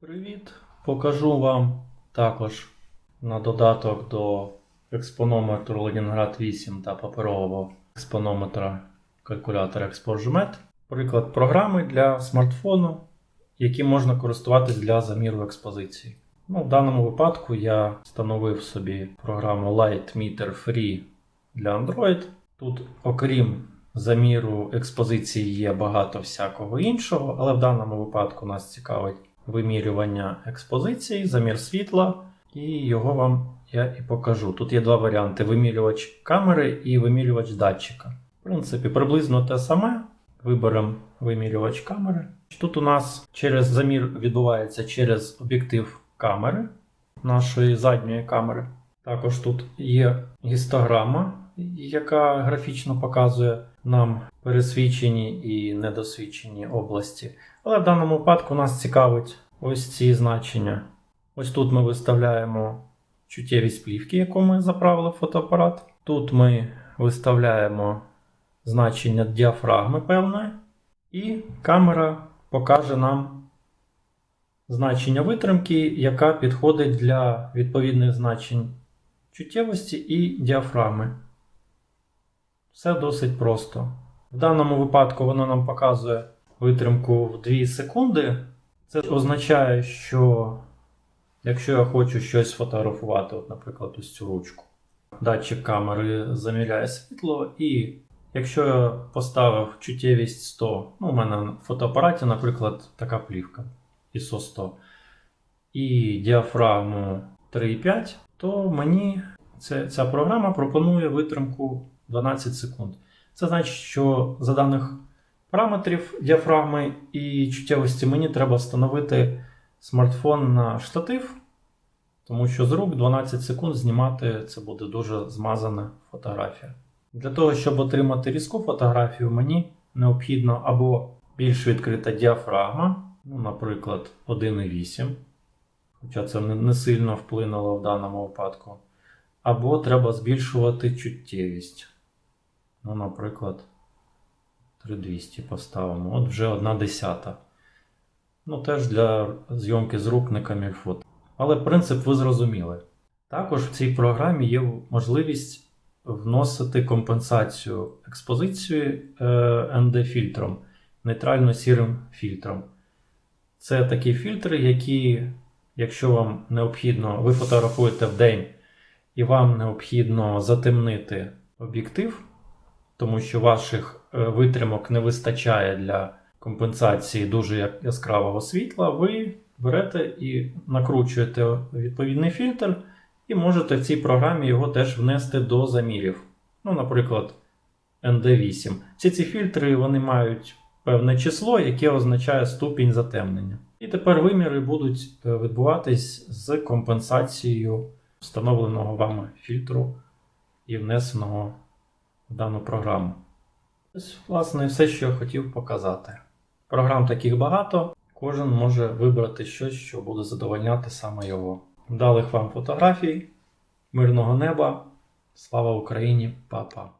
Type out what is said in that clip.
Привіт! Покажу вам також на додаток до експонометру Ленінград 8 та паперового експонометра калькулятора ExpoSGMet приклад програми для смартфону, які можна користуватись для заміру експозиції. Ну, в даному випадку я встановив собі програму Light Meter Free для Android. Тут, окрім заміру експозиції, є багато всякого іншого, але в даному випадку нас цікавить вимірювання експозиції, замір світла, і його вам я і покажу. Тут є два варіанти: вимірювач камери і вимірювач датчика. В принципі, приблизно те саме. Виберемо вимірювач камери. Тут у нас через замір відбувається через об'єктив камери нашої задньої камери. Також тут є гістограма, яка графічно показує нам пересвічені і недосвідчені області. Але в даному випадку нас цікавить ось ці значення. Ось тут ми виставляємо чуттєвість плівки, яку ми заправили в фотоапарат. Тут ми виставляємо значення діафрагми певної, і камера покаже нам значення витримки, яка підходить для відповідних значень чуттєвості і діафрагми. Все досить просто. В даному випадку воно нам показує витримку в 2 секунди. Це означає, що якщо я хочу щось фотографувати, от, наприклад, ось цю ручку, датчик камери заміряє світло, і якщо я поставив чуттєвість 100, ну, у мене в фотоапараті, наприклад, така плівка ISO 100, і діафрагму 3,5, то мені ця, ця програма пропонує витримку 12 секунд. Це значить, що за даних параметрів діафрагми і чуттєвості мені треба встановити смартфон на штатив, тому що з рук 12 секунд знімати це буде дуже змазана фотографія. Для того, щоб отримати різку фотографію, мені необхідно або більш відкрита діафрагма, ну, наприклад, 1,8, хоча це не сильно вплинуло в даному випадку, або треба збільшувати чуттєвість. Ну, наприклад, 3200 поставимо. От вже одна десята. Ну, теж для зйомки з рук не камільфот. Але принцип ви зрозуміли. Також в цій програмі є можливість вносити компенсацію експозиції е, ND-фільтром, нейтрально-сірим фільтром. Це такі фільтри, які, якщо вам необхідно, ви фотографуєте в день і вам необхідно затемнити об'єктив, тому що ваших е, витримок не вистачає для компенсації дуже яскравого світла, ви берете і накручуєте відповідний фільтр, і можете в цій програмі його теж внести до замірів. Ну, наприклад, ND8. Всі ці фільтри вони мають певне число, яке означає ступінь затемнення. І тепер виміри будуть е, відбуватись з компенсацією встановленого вами фільтру і внесеного дану програму. Ось, власне, все, що я хотів показати. Програм таких багато, кожен може вибрати щось, що буде задовольняти саме його. Вдалих вам фотографій, мирного неба, слава Україні, па-па!